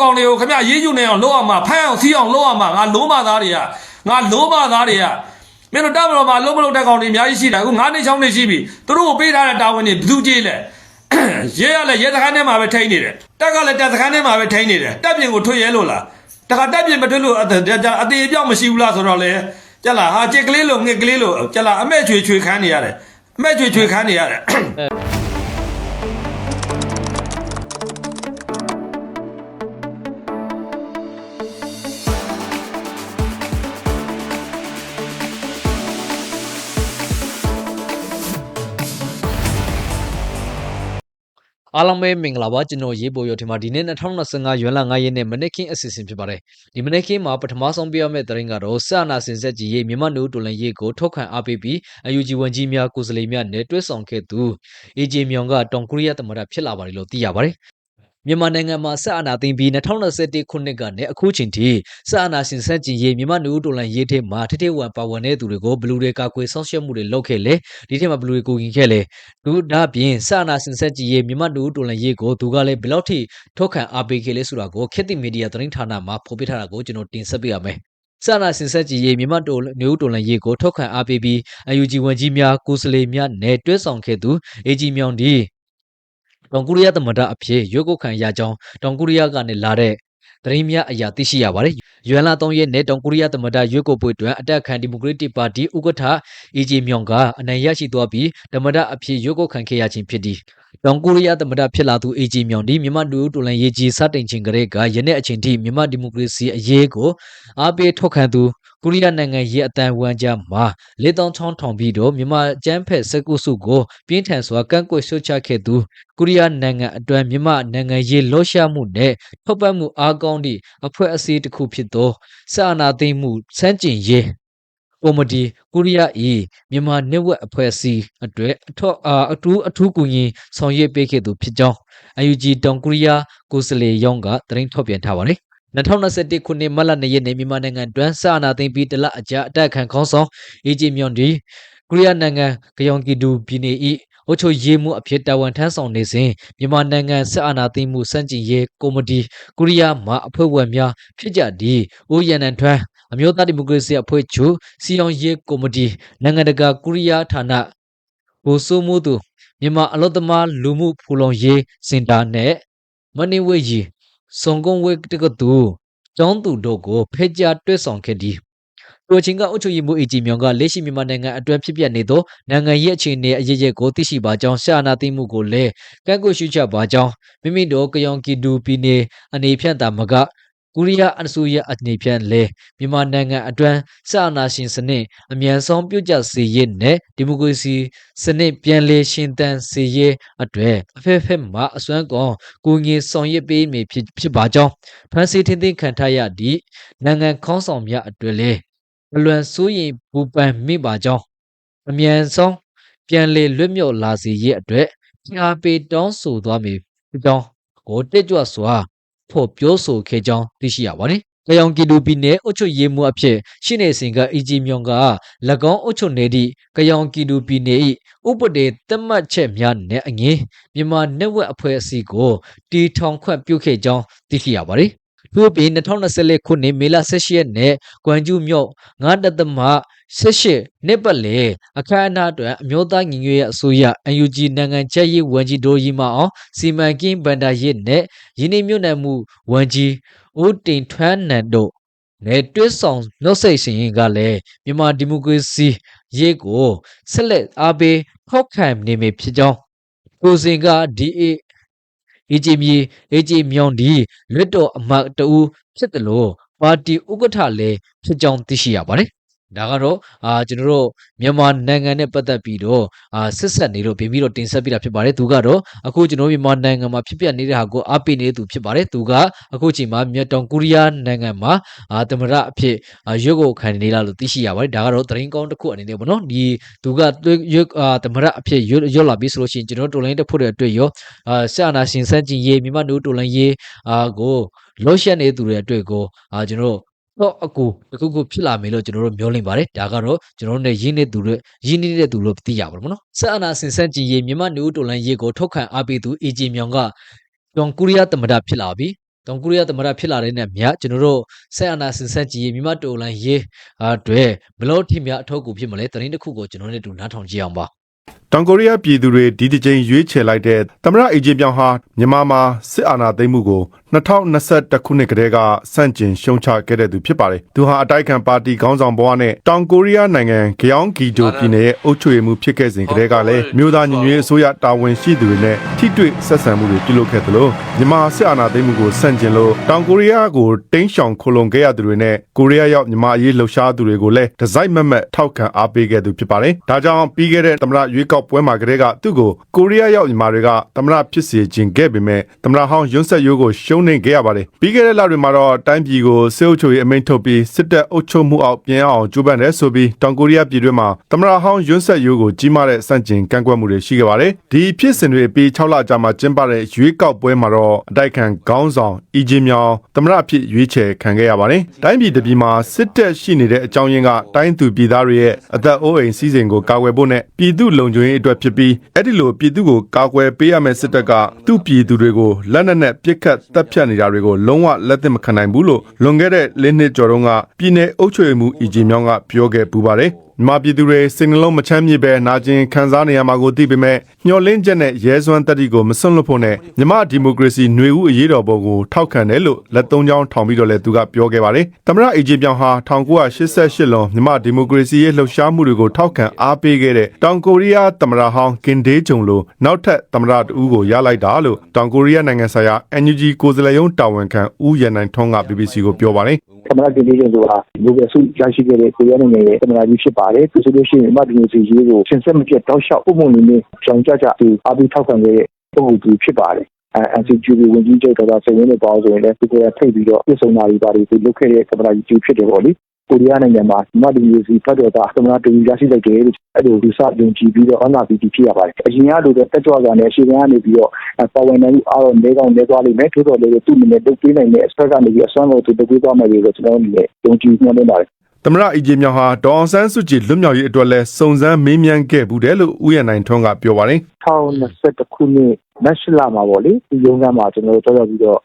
ကောင်တွေကိုခင်ဗျရေးယူနေအောင်လုပ်အောင်မှာဖမ်းအောင်စီးအောင်လုပ်အောင်မှာငါလုံးမသားတွေကငါလုံးမသားတွေကမင်းတို့တပ်မတော်မှာလုံးမလုံးတဲ့ကောင်တွေအများကြီးရှိတယ်အခုငါးနှစ်ချောင်းနေရှိပြီသူတို့ကိုပေးထားတဲ့တာဝန်တွေဘယ်သူကြည့်လဲရဲရလဲရဲစခန်းထဲမှာပဲထိန်းနေတယ်တက်ကလည်းတက်စခန်းထဲမှာပဲထိန်းနေတယ်တက်ပြင်ကိုထွက်ရဲလို့လားတခါတက်ပြင်မထွက်လို့အသေးအသေးအပြောက်မရှိဘူးလားဆိုတော့လေကြက်လာဟာကြက်ကလေးလိုငှက်ကလေးလိုကြက်လာအမဲ့ချွေချွေခန်းနေရတယ်အမဲ့ချွေချွေခန်းနေရတယ် အားလုံးပဲမင်္ဂလာပါကျွန်တော်ရေးပေါ်ရထင်မှာဒီနေ့2025ရွေးလ9ရက်နေ့မနေ့ကင်းအစီအစဉ်ဖြစ်ပါတယ်ဒီမနေ့ကင်းမှာပထမဆုံးပြရမယ့်သတင်းကတော့ဆာနာစင်ဆက်ကြီးရေးမြန်မာလူတော်လန်ရေးကိုထုတ်ခံအားပေးပြီးအယူဂျီဝန်ကြီးများကိုယ်စားလှယ်များနဲ့တွဲဆောင်ခဲ့သူအေဂျီမြောင်ကတောင်ကိုရီးယားသမ္မတဖြစ်လာပါတယ်လို့သိရပါတယ် မြန်မာနိုင်ငံမှာဆက်အာဏာသိမ်းပြီး2021ခုနှစ်ကနေအခုချိန်ထိဆက်အာဏာရှင်ဆက်ကြည်ရေးမြန်မာလူတော်လန်ရေးထဲမှာထိထိဝင်ပါဝင်တဲ့သူတွေကိုဘလူတွေကကွယ်ဆောက်ရှက်မှုတွေလုပ်ခဲ့လေဒီထဲမှာဘလူတွေကိုကင်ခဲ့လေသူဒါပြင်စာနာစင်ဆက်ကြီးရဲ့မြမတူတော်လန်ရေးကိုသူကလည်းဘယ်လောက်ထိထောက်ခံအားပေးခဲ့လဲဆိုတာကိုခေတ်သစ်မီဒီယာသတင်းဌာနမှာဖော်ပြထားတာကိုကျွန်တော်တင်ဆက်ပေးရမယ်။စာနာစင်ဆက်ကြီးရဲ့မြမတူနေဦးတော်လန်ရေးကိုထောက်ခံအားပေးပြီးအယူဂျီဝန်ကြီးများကိုယ်စားလှယ်များနဲ့တွဲဆောင်ခဲ့သူအေဂျီမြောင်ဒီ တောင်ကိုရီးယားသမ္မတအဖြစ်ရွေးကောက်ခံရကြောင်းတောင်ကိုရီးယားကနေလာတဲ့သတင်းများအရာသိရှိရပါတယ်။ရွမ်လာ3ရက်နဲ့တောင်ကိုရီးယားသမ္မတရွေးကောက်ပွဲတွင်အတက်ခံဒီမိုကရက်တစ်ပါတီဥက္ကဋ္ဌအေဂျီမြောင်ကအနိုင်ရရှိသွားပြီးသမ္မတအဖြစ်ရွေးကောက်ခံခဲ့ရခြင်းဖြစ်သည်။တောင်ကိုရီးယားသမ္မတဖြစ်လာသူအေဂျီမြောင်ဒီမြန်မာလူဦးတော်လန်ရေးကြီးစတင်ခြင်းကလေးကယနေ့အချိန်ထိမြန်မာဒီမိုကရေစီအရေးကိုအားပေးထောက်ခံသူ ကိုရီးယားနိုင်ငံရဲ့အတန်ဝမ်းကြားမှာလေတောင်းချောင်းထောင်ပြီးတော့မြန်မာကျန်းဖက်စကုစုကိုပြင်းထန်စွာကန့်ကွက်ရှုတ်ချခဲ့သူကိုရီးယားနိုင်ငံအတွင်းမြန်မာနိုင်ငံရေးလှော့ရှားမှုနဲ့ထောက်ပံ့မှုအားကောင်းသည့်အဖွဲ့အစည်းတစ်ခုဖြစ်သောစာအာနာသိမ်းမှုစန့်ကျင်ရေးကော်မတီကိုရီးယား၏မြန်မာ network အဖွဲ့အစည်းအတွက်အထောက်အာအထူးအထူးကူညီဆောင်ရွက်ပေးခဲ့သူဖြစ်ကြောင်း UNG တောင်ကိုရီးယားကိုယ်စားလှယ်ရောင်းကသတင်းထုတ်ပြန်ထားပါတယ် 2021ခုနှစ်မတ်လ2ရက်နေ့မြန်မာနိုင်ငံတွင်စာအာဏာသိမ်းပြီးတလအကြာအတက်ခံခေါင်းဆောင်အေဂျီမြွန်ဒီကိုရီးယားနိုင်ငံဂယောင်ကီဒူပြည်နယ်၏အုပ်ချုပ်ရေးမှုအဖြစ်တာဝန်ထမ်းဆောင်နေစဉ်မြန်မာနိုင်ငံစစ်အာဏာသိမ်းမှုစန့်ကျင်ရေးကော်မတီကိုရီးယားမှအဖွဲ့ဝင်များဖြစ်ကြသည့်ဦးရန်နန်ထွန်းအမျိုးသားဒီမိုကရေစီအဖွဲ့ချုပ်စီအောင်ရေးကော်မတီနိုင်ငံတကာကိုရီးယားဌာနဘိုဆိုမှုသူမြန်မာအလို့သမားလူမှုဖူလုံရေးစင်တာနဲ့မနိဝေကြီး စုံကုန်းဝဲတကတူကျောင်းသူတို့ကိုဖဲကြားတွဲဆောင်ခဲ့သည်တိုချင်းကအုပ်ချုပ်ရေးမှုအေဂျီမြောင်ကလက်ရှိမြန်မာနိုင်ငံအတွင်းဖြစ်ပျက်နေသောနိုင်ငံရေးအခြေအနေအရေးအကိုသိရှိပါကြောင်းရှာနာသိမှုကိုလည်းကန့်ကွက်ရှုချပါကြောင်းမိမိတို့ကယောင်ကီဒူပြည်နယ်အနေဖြန့်တာမက ကိုရီးယားအစိုးရအနေဖြန့်လဲမြန်မာနိုင်ငံအတွင်းစာနာရှင်စနစ်အမြန်ဆုံးပြုတ်ကျစေရေးနဲ့ဒီမိုကရေစီစနစ်ပြန်လည်ရှင်သန်စေရေးအတွက်အဖက်ဖက်မှအစွမ်းကုန်ကိုငင်ဆောင်ရွက်ပေးမည်ဖြစ်ဖြစ်ပါကြောင်းဖန်စီထင်းထင်းခံထားရသည့်နိုင်ငံခေါင်းဆောင်များအတွက်လဲမလွန်စိုးရင်ဘူပန်မိပါကြောင်းအမြန်ဆုံးပြန်လည်လွတ်မြောက်လာစေရေးအတွက်အားပေးတောင်းဆိုသွားမည်ဖြစ်ကြောင်းကိုတက်ကြွစွာ ဖော်ပြောဆိုခဲ့ကြောင်းသိရှိရပါတယ်။ကြောင်ကီလူပီနယ်အုတ်ချုပ်ရေးမှုအဖြစ်ရှင်းနေစဉ်ကအီဂျီမြုံက၎င်းအုတ်ချုပ်နေသည့်ကြောင်ကီလူပီနယ်၏ဥပဒေတတ်မှတ်ချက်များနဲ့အငင်းမြန်မာ network အဖွဲ့အစည်းကိုတီထောင်ခွင့်ပြုခဲ့ကြောင်းသိရှိရပါတယ်။ထို့ပြင်2024ခုနှစ်မေလ18ရက်နေ့ကွမ်ကျူးမြို့ 9.18နှစ်ပတ်လေအခမ်းအနားအတွက်အမျိုးသားညီညွတ်ရေးအစိုးရ UNG နိုင်ငံချက်ရေးဝန်ကြီးတို့ကြီးမအောင်စီမံကိန်းဗန္ဒာရေးနဲ့ယင်းနေမြို့နယ်မှုဝန်ကြီးဦးတင်ထွန်းနန်တို့နဲ့တွဲဆောင်နှုတ်ဆက်ရှင်ကလည်းမြန်မာဒီမိုကရေစီရေးကိုဆက်လက်အားပေးထောက်ခံနေမည်ဖြစ်ကြောင်းကိုစဉ်က DA အေဂျီမီအေဂျီမြောင်ဒီလွတ်တော်အမတ်တဦးဖြစ်တယ်လို့ပါတီဥက္ကဋ္ဌလည်းဖြစ်ကြောင်းသိရှိရပါတယ် ဒါကတော့အာကျွန်တော်တို့မြန်မာနိုင်ငံနဲ့ပတ်သက်ပြီးတော့အာဆက်ဆက်နေတော့ပြင်ပြီးတော့တင်ဆက်ပြတာဖြစ်ပါတယ်သူကတော့အခုကျွန်တော်မြန်မာနိုင်ငံမှာဖြစ်ပျက်နေတဲ့ဟာကိုအားပေးနေသူဖြစ်ပါတယ်သူကအခုချိန်မှာမြေတောင်ကိုရီးယားနိုင်ငံမှာအာသမရအဖြစ်အာရွက်ကိုခံနေလာလို့သိရှိရပါတယ်ဒါကတော့သတင်းကောင်းတစ်ခုအနေနဲ့ပေါ့နော်ဒီသူကရွက်အာသမရအဖြစ်ရွက်ရွက်လာပြီဆိုလို့ရှိရင်ကျွန်တော်တို့တော်လိုင်းတက်ဖို့တဲ့အတွက်ရောအာဆရာနာရှင်စန့်ကျင်ရေးမြန်မာတို့တော်လိုင်းရေးအာကိုလောရှက်နေသူတွေအတွက်ကိုအာကျွန်တော် တော့အကူတခုခုဖြစ်လာမယ်လို့ကျွန်တော်တို့မျှော်လင့်ပါတယ်ဒါကတော့ကျွန်တော်တို့ ਨੇ ရင်းနေသူတွေရင်းနေတဲ့သူလို့သိရပါတော့မနော်ဆက်အနာစင်ဆက်ကြည်ရေးမြန်မာနေဦးတော်လန်ရေးကိုထောက်ခံအားပေးသူအေဂျီမြောင်ကကျော်ကိုရီးယားသမ္မတဖြစ်လာပြီးတောင်ကိုရီးယားသမ္မတဖြစ်လာတဲ့နဲ့မြကျွန်တော်တို့ဆက်အာနာစင်ဆက်ကြီးမြမတိုလန်ရေးအတွေဘလို့ထိမြအထောက်အကူဖြစ်မလဲသတင်းတစ်ခုကိုကျွန်တော်တို့နဲ့တူနားထောင်ကြည့်အောင်ပါတောင်ကိုရီးယားပြည်သူတွေဒီတစ်ကြိမ်ရွေးချယ်လိုက်တဲ့သမ္မတအေဂျင်ပြောင်ဟာမြန်မာမှာစစ်အာဏာသိမ်းမှုကို2021ခုနှစ်ကတည်းကစန့်ကျင်ရှုံချခဲ့တဲ့သူဖြစ်ပါတယ်။သူဟာအတိုက်ခံပါတီခေါင်းဆောင်ဘဝနဲ့တောင်ကိုရီးယားနိုင်ငံဂယောင်ဂီဂျိုပြည်နယ်ရဲ့အုပ်ချုပ်ရေးမှုဖြစ်ခဲ့စဉ်ကတည်းကလည်းမြို့သားညီညွတ်ရေးအစိုးရတာဝန်ရှိသူတွေနဲ့ထိတွေ့ဆက်ဆံမှုတွေပြုလုပ်ခဲ့သလိုမြန်မာစစ်အာဏာသိမ်းမှုကိုစန့်ကျင်လို့တောင်ကိုရီးယားကိုတင်းရှောင်ခိုလုံခဲ့ရသူတွေနဲ့ကိုရီးယားရောက်မြန်မာအရေးလှုပ်ရှားသူတွေကိုလည်းဒီဇိုင်းမက်မက်ထောက်ခံအားပေးခဲ့သူဖြစ်ပါတယ်။ဒါကြောင့်ပြီးခဲ့တဲ့သမ္မတရွေးကောက်ပွဲမှာကတည်းကသူ့ကိုကိုရီးယားရောက်မြန်မာတွေကသမ္မတဖြစ်စေခြင်းခဲ့ပေမဲ့သမ္မတဟောင်းယွန်းဆက်ယိုးကိုရှုံးနေခဲ့ရပါတယ်။ပြီးခဲ့တဲ့လတွေမှာတော့တိုင်းပြည်ကိုစစ်အုပ်ချုပ်ရေးအမိန့်ထုတ်ပြီးစစ်တပ်အုပ်ချုပ်မှုအောက်ပြန်အောင်ကြိုးပမ်းတယ်ဆိုပြီးတောင်ကိုရီးယားပြည်တွင်းမှာသမ္မတဟောင်းယွန်းဆက်ယိုးကိုကြီးမားတဲ့စန့်ကျင်ကန့်ကွက်မှုတွေရှိခဲ့ပါတယ်။ဒီဖြစ်စဉ်တွေပြီး6လကြာမှကျင်းပတဲ့ရွေးကောက်ပွဲမှာတော့အတိုက်ခံခေါင်းဆောင်အီဂျင်မြောင်သမ္မတအဖြစ်ရွေးချယ်ခံခဲ့ရပါတယ်။တိုင်းပြည်တစ်ပြည်မှာစစ်တပ်ရှိနေတဲ့အကြောင်းရင်းကတိုင်းသူပြည်သားတွေရဲ့အသက်အိုးအိမ်စီးစိမ်ကိုကာကွယ်ဖို့နဲ့ပြည်သူလုံခြုံရေးအတွက်ဖြစ်ပြီးအဲ့ဒီလိုပြည်သူကိုကာကွယ်ပေးရမယ့်စစ်တပ်ကသူ့ပြည်သူတွေကိုလက်နက်နဲ့ပစ်ခတ်တပ်ဖြတ်နေတာတွေကိုလုံးဝလက်သင့်မခံနိုင်ဘူးလို့လွန်ခဲ့တဲ့၄နှစ်ကျော်တုန်းကပြည်내အုပ်ချုပ်ရေးမှူးအီဂျင်မြောင်ကပြောခဲ့ပူပါတယ်။ မြန်မာပြည်သူတွေစိတ်နှလုံးမချမ်းမြေ့ပဲနာကျင်ခံစားနေရမှာကိုသိပေမဲ့မျှော်လင့်ချက်နဲ့ရဲစွမ်းတက်တီကိုမစွန့်လွတ်ဖို့နဲ့မြန်မာဒီမိုကရေစီຫນွေဦးအရေးတော်ပုံကိုထောက်ခံတယ်လို့လက်သုံးချောင်းထောင်ပြီးတော့လည်းသူကပြောခဲ့ပါတယ်။သမ္မတအေဂျင်ပြောင်ဟာ1988လွန်မြန်မာဒီမိုကရေစီရဲ့လှုပ်ရှားမှုတွေကိုထောက်ခံအားပေးခဲ့တဲ့တောင်ကိုရီးယားသမ္မတဟောင်းကင်ဒေးဂျုံလိုနောက်ထပ်သမ္မတတဦးကိုရလိုက်တာလို့တောင်ကိုရီးယားနိုင်ငံဆိုင်ရာ NUG ကိုယ်စားလှယ်ရုံးတာဝန်ခံဦးရန်နိုင်ထွန်းက BBC ကိုပြောပါတယ်။သမ္မတတင်လေးကျဆိုတာလူပဲဆုရရှိခဲ့တဲ့ကိုရီးယားနိုင်ငံရဲ့သမ္မတကြီးဖြစ်ပါတယ်သူဆိုလို့ရှိရင်အမဒီမိုစီရေးကိုစဉ်ဆက်မပြတ်တောက်လျှောက်ပုံမှန်နေနေကြောင်ကြကြသူအားပေးထောက်ခံခဲ့တဲ့ပုံမှန်သူဖြစ်ပါတယ်အဲ NCG ဝင်ကြီးချုပ်တော်တော်စိတ်ဝင်နေပါဆိုရင်လည်းဒီကိုယ်ကထိတ်ပြီးတော့ပြည်စုံတာတွေပါတွေသူလုပ်ခဲ့တဲ့သမ္မတကြီးဖြစ်တယ်ပေါ့လေကိုရီးယားနိုင်ငံမှာမဒီမျိုးစီဖတ်တော်တာသမ္မတတူရရှိလိုက်တယ်လို့အဲ့လိုဒီစယုံကြည်ပြီးတော့အနာပီတီဖြစ်ရပါတယ်အရင်ကလိုတဲ့တက်ကြွစွာနဲ့အရှိန်ကနေပြီးတော့ပါဝင်နိုင်မှုအားတော့နေကောင်းနေသွားလိမ့်မယ်ထို့တော်လည်းသူ့အနေနဲ့တုတ်ပေးနိုင်တဲ့အစပတ်ကနေပြီးအစွမ်းကိုသူတုတ်ပေးသွားမယ်လို့ကျွန်တော်အနေနဲ့ယုံကြည်မျှော်လင့်ပါတယ် သမ္မတအီဂျင်မြောင်ဟာဒေါအောင်ဆန်းစုကြည်လွတ်မြောက်ရေးအတွက်လဲစုံစမ်းမေးမြန်းခဲ့ဘူးတယ်လို့ဦးရနိုင်ထွန်းကပြောပါတယ်2021ခုနှစ်မတ်လမှာပေါ့လေဒီရုံးကမှာကျွန်တော်တို့တော်တော်ပြီးတော့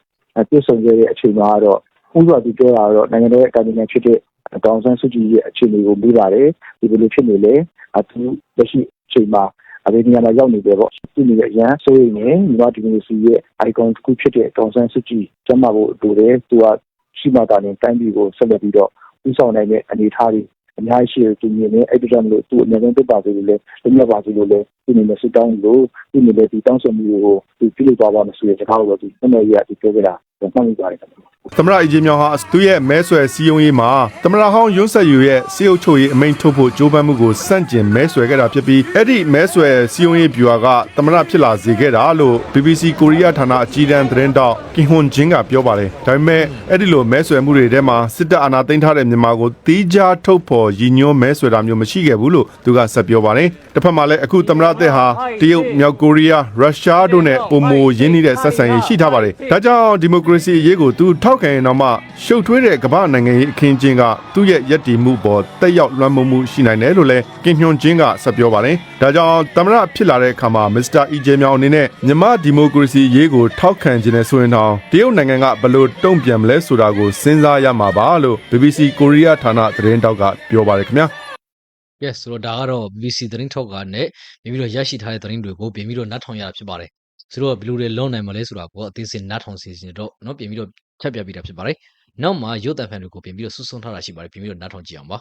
ပြည့်စုံခဲ့တဲ့အချိန်မှာတော့ဥပဒေသူပြောတာတော့နိုင်ငံတော်ရဲ့အတိုင်းအမြဖြစ်တဲ့ဒေါအောင်ဆန်းစုကြည်ရဲ့အခြေအနေကိုမေးပါတယ်ဒီလိုဖြစ်နေလေအသူလက်ရှိအချိန်မှာအဘယ်နေရာမှာရောက်နေတယ်ပေါ့ဒီနေရန်ဆိုရင်မြန်မာဒီမိုကရေစီရဲ့ icon တစ်ခုဖြစ်တဲ့ဒေါအောင်ဆန်းစုကြည်ကျမဖို့လိုတယ်သူကရှိမှတာနဲ့တိုင်းပြည်ကိုဆက်လက်ပြီးတော့ ဥဆောင်နိုင်တဲ့အနေအထားတွေအများကြီးရှိတယ်သူမြင်နေအဲ့ဒီကြောင့်မလို့သူအများဆုံးတက်ပါစေလို့လဲလက်မြပါစေလို့လဲဒီနေနဲ့စတောင်းလို့ ဒီနေနဲ့ဒီတောင်းဆိုမှုကိုသူပြည့်သွားပါမယ်ဆိုတဲ့စကားကိုသူနည်းနည်းရဒီပြောကြတာမှတ်မိပါတယ်ခင်ဗျာသမ္မတအီဂျင်မြောင်ဟာသူ့ရဲ့မဲဆွယ်စည်းရုံးရေးမှာသမ္မတဟောင်းယွန်းဆက်ယူရဲ့စေအုပ်ချုပ်ရေးအမိန့်ထုတ်ဖို့ကြိုးပမ်းမှုကိုစန့်ကျင်မဲဆွယ်ခဲ့တာဖြစ်ပြီးအဲ့ဒီမဲဆွယ်စည်းရုံးရေးဗျူဟာကသမ္မတဖြစ်လာစေခဲ့တာလို့ BBC ကိုရီးယားဌာနအကြီးတန်းသတင်းတောက်ကင်ဟွန်ဂျင်းကပြောပါတယ်ဒါပေမဲ့အဲ့ဒီလိုမဲဆွယ်မှုတွေထဲမှာစစ်တပ်အာဏာသိမ်းထားတဲ့မြန်မာကိုတီးခြားထုတ်ဖော်ရည်ညွှန်းမဲဆွယ်တာမျိုးမရှိခဲ့ဘူးလို့သူကဆက်ပြောပါတယ်တစ်ဖက်မှာလည်းအခုသမ္မတအသစ်ဟာတရုတ်မြောက်ကိုရီးယားရုရှားတို့နဲ့ပုံမရင်းနှီးတဲ့ဆက်ဆံရေးရှိထားပါတယ်ဒါကြောင့်ဒီမိုကရေစီအရေးကိုသူထောက်ခံရင်တော့မှရှုပ်ထွေးတဲ့ကမ္ဘာနိုင်ငံရေးအခင်းကျင်းကသူ့ရဲ့ယက်တီမှုပေါ်တက်ရောက်လွှမ်းမိုးမှုရှိနိုင်တယ်လို့လည်းကင်ဟွန်ဂျင်းကဆက်ပြောပါတယ်ဒါကြောင့်သမ္မတဖြစ်လာတဲ့အခါမှာမစ္စတာအီဂျေမြောင်အနေနဲ့မြန်မာဒီမိုကရေစီအရေးကိုထောက်ခံခြင်းနဲ့ဆိုရင်တော့တရုတ်နိုင်ငံကဘယ်လိုတုံ့ပြန်မလဲဆိုတာကိုစဉ်းစားရမှာပါလို့ BBC ကိုရီးယားဌာနသတင်းတောက်ကပြောပါတယ်ခင်ဗျာ yes ဆိုတော့ဒါကတော့ BBC သတင်းထောက်ကနဲ့ပြီးပြီးတော့ရရှိထားတဲ့သတင်းတွေကိုပြင်ပြီးတော့နားထောင်ရတာဖြစ်ပါတယ်ဆိုတော့ဘယ်လိုတွေလုံးနိုင်မလဲဆိုတာကိုအသေးစိတ်နားထောင်စီစဉ်တော့เนาะပြင်ပြီးတော့ချက်ပြပေးတာဖြစ်ပါတယ်နောက်မှာရုပ်သံဖန်တွေကိုပြင်ပြီးတော့ဆူဆွန်းထားတာရှိပါတယ်ပြင်ပြီးတော့နားထောင်ကြည့်အောင်ပါ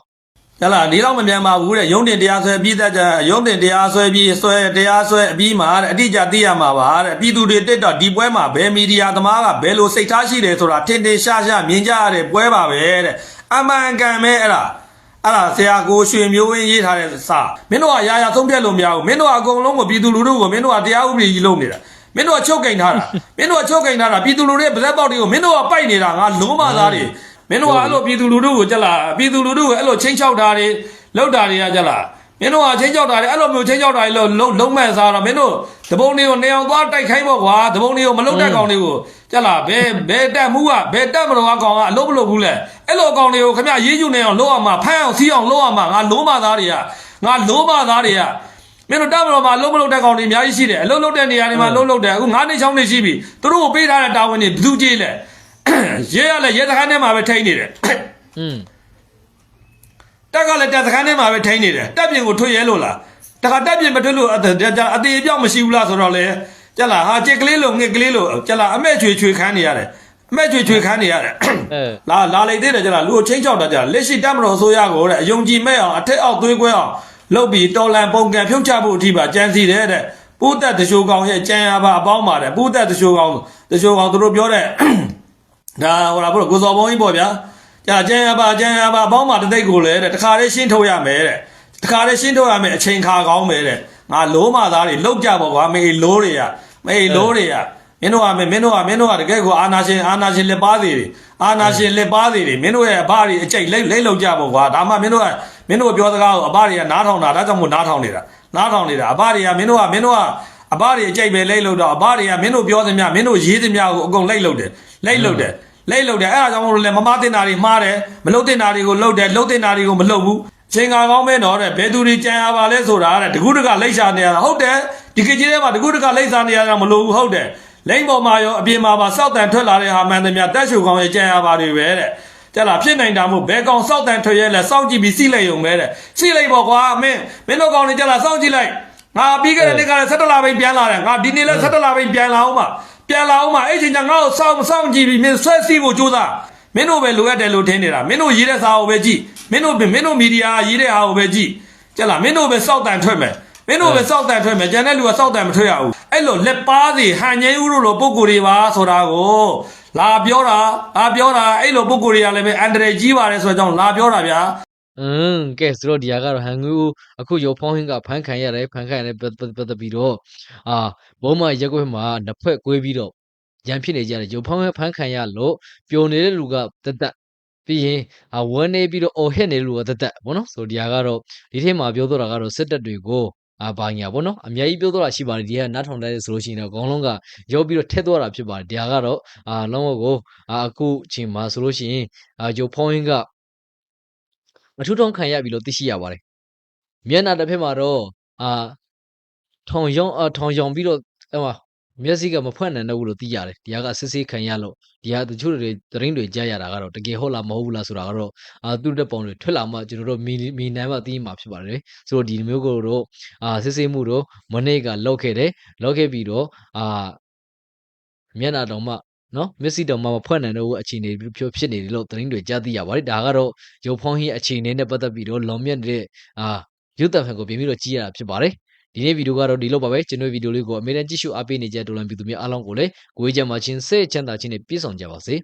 ဟလာဒီတော့မပြန်ပါဘူးတဲ့ရုံးတင်တရားဆွဲပြီးသက်ကြရုံးတင်တရားဆွဲပြီးဆွဲတရားဆွဲအပြီးမှာတဲ့အတိအကျသိရမှာပါတဲ့ပြည်သူတွေတက်တော့ဒီပွဲမှာဘယ်မီဒီယာသမားကဘယ်လိုစိတ်ထားရှိတယ်ဆိုတာထင်ထင်ရှားရှားမြင်ကြရတဲ့ပွဲပါပဲတဲ့အမှန်ကန်ပဲအဲ့ဒါ အဲ့ဒါဆရာကိုရွှေမျိုးဝင်းရေးထားတဲ့စာမင်းတို့ကရာရာသုံးပြက်လို့မရဘူးမင်းတို့ကအကုန်လုံးကိုပြည်သူလူထုကိုမင်းတို့ကတရားဥပဒေကြီးလုပ်နေတာမင်းတို့ကချုပ်ကင်ထားတာမင်းတို့ကချုပ်ကင်ထားတာပြည်သူလူထုရဲ့ဗဇက်ပေါက်တွေကိုမင်းတို့ကပိုက်နေတာငါလုံးမသားတွေမင်းတို့ကအဲ့လိုပြည်သူလူထုကိုကြက်လာပြည်သူလူထုကိုအဲ့လိုချင်းချောက်တာတွေလောက်တာတွေကကြက်လာမင်းတို့ကချင်းချောက်တာတွေအဲ့လိုမျိုးချင်းချောက်တာတွေလို့လုံးလုံးမဲ့စားတော့မင်းတို့တပုံတွေကိုနေအောင်သွားတိုက်ခိုင်းဖို့ကွာတပုံတွေကိုမလုတ်တဲ့ကောင်တွေကို ကြက်လာဘယ်ဘယ်တက်မှုကဘယ်တက်မတော်ကောင်ကအလုပ်မလုပ်ဘူးလဲအဲ့လိုကောင်တွေကိုခင်ဗျရေးယူနေအောင်လုပ်အောင်မှာဖမ်းအောင်စီးအောင်လုပ်အောင်မှာငါလုံးမသားတွေကငါလုံးမသားတွေကမင်းတို့တက်မတော်မှာလုံးမလုံးတဲ့ကောင်တွေအများကြီးရှိတယ်အလုံးလုံးတဲ့နေရာတွေမှာလုံးလုံးတယ်အခု9နှစ်6နှစ်ရှိပြီသူတို့ကိုပေးထားတဲ့တာဝန်တွေဘယ်သူကြည့်လဲရဲရလဲရဲတခန်းထဲမှာပဲထိန်းနေတယ်อืมတက်ကလည်းတက်တခန်းထဲမှာပဲထိန်းနေတယ်တက်ပြင်ကိုထွေရဲလို့လားတခါတက်ပြင်မထွေလို့အသေးအသေးအပြောက်မရှိဘူးလားဆိုတော့လေ ကြက်လာဟာကြက်ကလေးလို့ငှက်ကလေးလို့ကြက်လာအမဲချွေချွေခန်းနေရတယ်အမဲချွေချွေခန်းနေရတယ်အဲလာလာလိုက်သေးတယ်ကြလားလူကိုချင်းချောက်တာကြလက်ရှိတက်မတော်ဆိုရကိုတဲ့အယုံကြည်မဲ့အောင်အထက်အောက်သွေးကွဲအောင်လုပ်ပြီးတော်လန်ပုံကံဖြုတ်ချဖို့အထိပါကြံစီတယ်တဲ့ပူသက်တရှိုးကောင်ရဲ့ကြံရပါအပေါင်းပါတယ်ပူသက်တရှိုးကောင်တရှိုးကောင်သူတို့ပြောတဲ့ဒါဟိုလာဘုရားကိုစော်ဘုံကြီးပေါ့ဗျာကြာကြံရပါကြံရပါအပေါင်းပါတသိက်ကိုလည်းတဲ့တခါလေးရှင်းထုတ်ရမယ်တဲ့တခါလေးရှင်းထုတ်ရမယ်အချိန်ခါကောင်းမယ်တဲ့ငါလိုးမသားတွေလောက်ကြပေါ့ကွာမေလိုးတွေက မေလိုးတွေကမင်းတို့ကမင်းတို့ကမင်းတို့ကတကယ်ကိုအာနာရှင်အာနာရှင်လက်ပါသေးတွေအာနာရှင်လက်ပါသေးတွေမင်းတို့ရဲ့အဘတွေအကျိတ်လိမ့်လိမ့်လောက်ကြပေါ့ကွာဒါမှမင်းတို့ကမင်းတို့ပြောစကားကိုအဘတွေကနားထောင်တာဒါကြောင့်မို့နားထောင်နေတာနားထောင်နေတာအဘတွေကမင်းတို့ကမင်းတို့ကအဘတွေအကျိတ်ပဲလိမ့်လို့တော့အဘတွေကမင်းတို့ပြောသမျှမင်းတို့ရေးသမျှကိုအကုန်လိမ့်လို့တယ်လိမ့်လို့တယ်လိတ်လုတ်တယ်အဲ့ဒါကြောင့်မို့လို့လေမမတင်တာတွေမှားတယ်မလုတ်တင်တာတွေကိုလုတ်တယ်လုတ်တင်တာတွေကိုမလုတ်ဘူး ချိန်ကာကောင်းမဲတော့တဲ့ဘယ်သူတွေကြံရပါလဲဆိုတာတဲ့တကူးတကလိတ်ရှာနေရတာဟုတ်တယ်ဒီကကြီးထဲမှာတကူးတကလိတ်ရှာနေရတာမလို့ဘူးဟုတ်တယ်လိမ့်ပေါ်မှာရောအပြင်မှာပါစောက်တန်ထွက်လာတဲ့ဟာမှန်သမျှတက်ရှုကောင်းရဲ့ကြံရပါတွေပဲတဲ့ကြက်လာဖြစ်နိုင်တာမို့ဘဲကောင်စောက်တန်ထွက်ရဲလဲစောင့်ကြည့်ပြီးစီးလိုက်ရုံပဲတဲ့စီးလိုက်ပေါ့ကွာမင်းမင်းတို့ကောင်တွေကြက်လာစောင့်ကြည့်လိုက်ငါပြီးခဲ့တဲ့နေ့ကလည်း17လပိုင်းပြန်လာတယ်ငါဒီနေ့လည်း17လပိုင်းပြန်လာအောင်ပါပြန်လာအောင်မအဲ့ချိန်ကျငါ့ကိုစောင့်စောင့်ကြည့်ပြီးမင်းဆွဲစီးဖို့ကြိုးစား မင်းတို့ပဲလိုအပ်တယ်လို့ထင်နေတာမင်းတို့ရေးတဲ့စာကိုပဲကြည့်မင်းတို့မင်းတို့မီဒီယာရေးတဲ့ဟာကိုပဲကြည့်ကြက်လားမင်းတို့ပဲစောက်တန်ထွက်မယ်မင်းတို့ပဲစောက်တန်ထွက်မယ်ကျန်တဲ့လူကစောက်တန်မထွက်ရဘူးအဲ့လိုလက်ပါစီဟန်ငိမ့်ဦးတို့လိုပုံကိုယ်တွေပါဆိုတာကိုလာပြောတာလာပြောတာအဲ့လိုပုံကိုယ်တွေကလည်းပဲအန်ဒရယ်ကြီးပါတယ်ဆိုတော့ကြောင့်လာပြောတာဗျာอืมကဲဆိုတော့ဒီဟာကတော့ဟန်ငူအခုရုပ်ဖောင်းဟင်းကဖန်ခံရတယ်ဖန်ခံရတယ်ပတ်ပတ်ပတ်သက်ပြီးတော့အာဘုံမရက်ွက်မှာနှစ်ဖက်ကွေးပြီးတော့ ရန်ဖြစ်နေကြတယ်ရုပ်ဖောင်းဟင်းဖန်ခံရလို့ပျော်နေတဲ့လူကတက်တက်ပြီးရင်အာဝမ်းနေပြီးတော့အော်ဟစ်နေတဲ့လူကတက်တက်ဘောနော်ဆိုဒီဟာကတော့ဒီထဲမှာပြောတော့တာကတော့စစ်တပ်တွေကိုအာဘာညာပေါ့နော်အများကြီးပြောတော့တာရှိပါတယ်ဒီကနားထောင်တဲ့ဆိုလို့ရှိရင်တော့အကောင်လုံးကရောပြီးတော့ထက်သွားတာဖြစ်ပါတယ်ဒီဟာကတော့အာလုံးဝကိုအာအခုချိန်မှာဆိုလို့ရှိရင်အာရုပ်ဖောင်းဟင်းကအထူးထုံးခံရပြီလို့သိရှိရပါတယ်။မျက်နှာတစ်ဖက်မှာတော့အာထောင်ရောင်အထောင်ရောင်ပြီးတော့ဟို မှာမျက်စိကမဖွင့်နိုင်တော့ဘူးလို့သိရတယ်။ဒီဟာကစစ်စစ်ခံရလို့ဒီဟာတချို့တွေသတင်းတွေကြားရတာကတော့တကယ်ဟုတ်လားမဟုတ်ဘူးလားဆိုတာကတော့အာသူ့တက်ပုံတွေထွက်လာမှကျွန်တော်တို့မီမီနိုင်မှသိမှာဖြစ်ပါတယ်။ဆိုတော့ဒီမျိုးကိုတော့အာစစ်စစ်မှုတော့မနေ့ကလောက်ခဲ့တယ်။လောက်ခဲ့ပြီးတော့အာမျက်နှာတောင်မှနော်မျက်စိတောင်မှမဖွင့်နိုင်တော့ဘူးအခြေအနေဖြစ်ဖြစ်နေတယ်လို့သတင်းတွေကြားသိရပါတယ်။ဒါကတော့ရုပ်ဖောင်းဟင်းအခြေအနေနဲ့ပတ်သက်ပြီးတော့လွန်မြတ်တဲ့အာရုပ်သံဖန်ကိုပြင်ပြီးတော့ကြည့်ရတာဖြစ်ပါတယ် ဒီနေ့ဗီဒီယိုကတော့ဒီလောက်ပါပဲကျွန်တော်ဗီဒီယိုလေးကိုအမေရိကန်ကြည့်ရှုအားပေးနေကြတဲ့ဒေါ်လာပြည်သူများအားလုံးကိုလည်းကိုယ်ကြမှာချင်းစိတ်ချမ်းသာခြင်းနဲ့ပြည့်စုံကြပါစေ